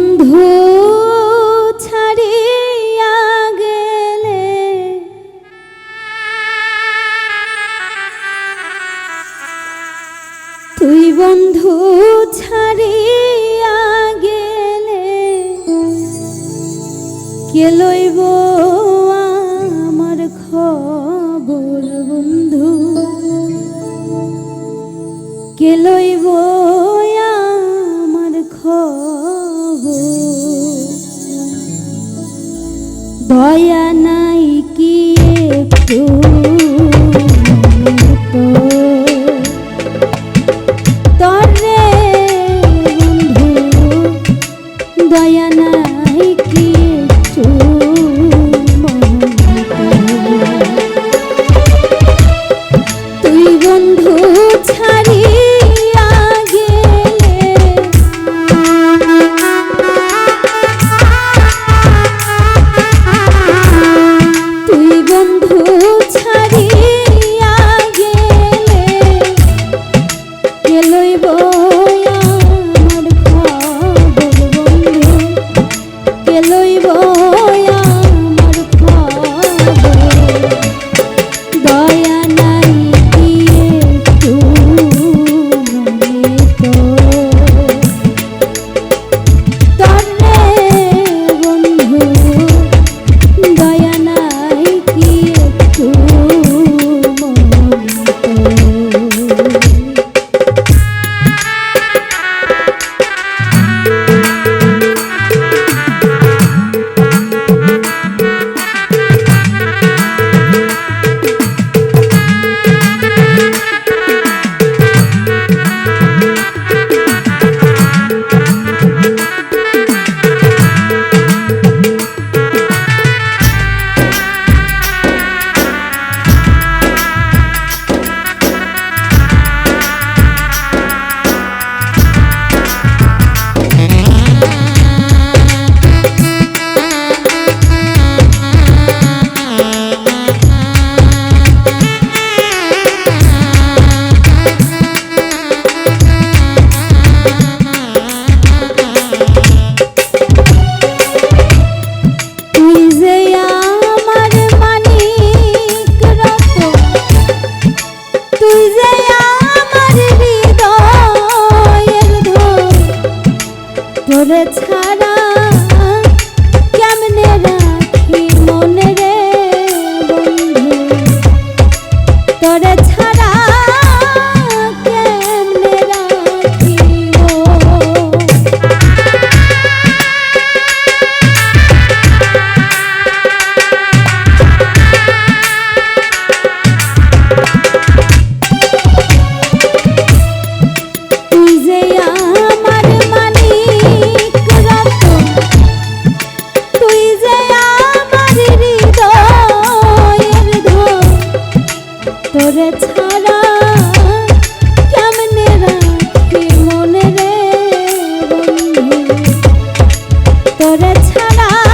বন্ধ ছাড়িয়া গেলে। তুই বন্ধু ছাড়িয়া গেলে। কে লইব நானா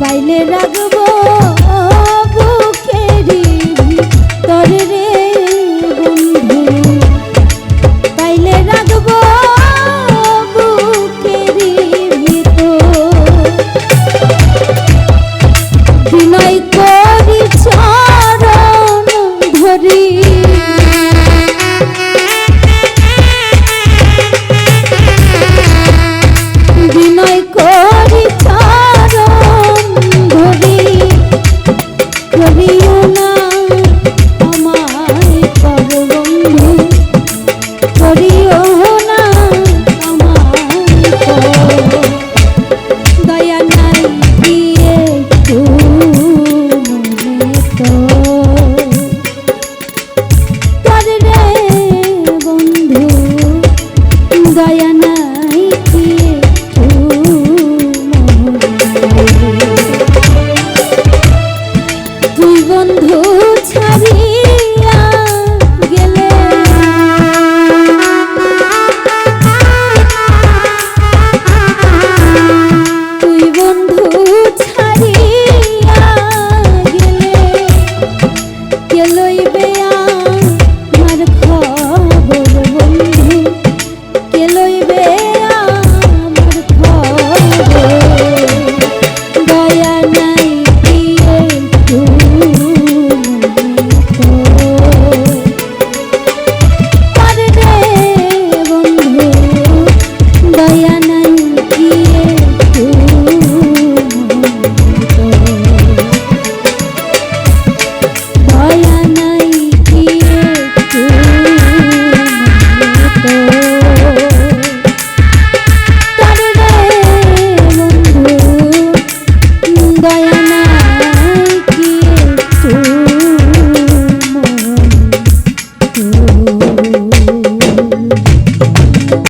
পাইলে রাখব বুকেরি ভিতর।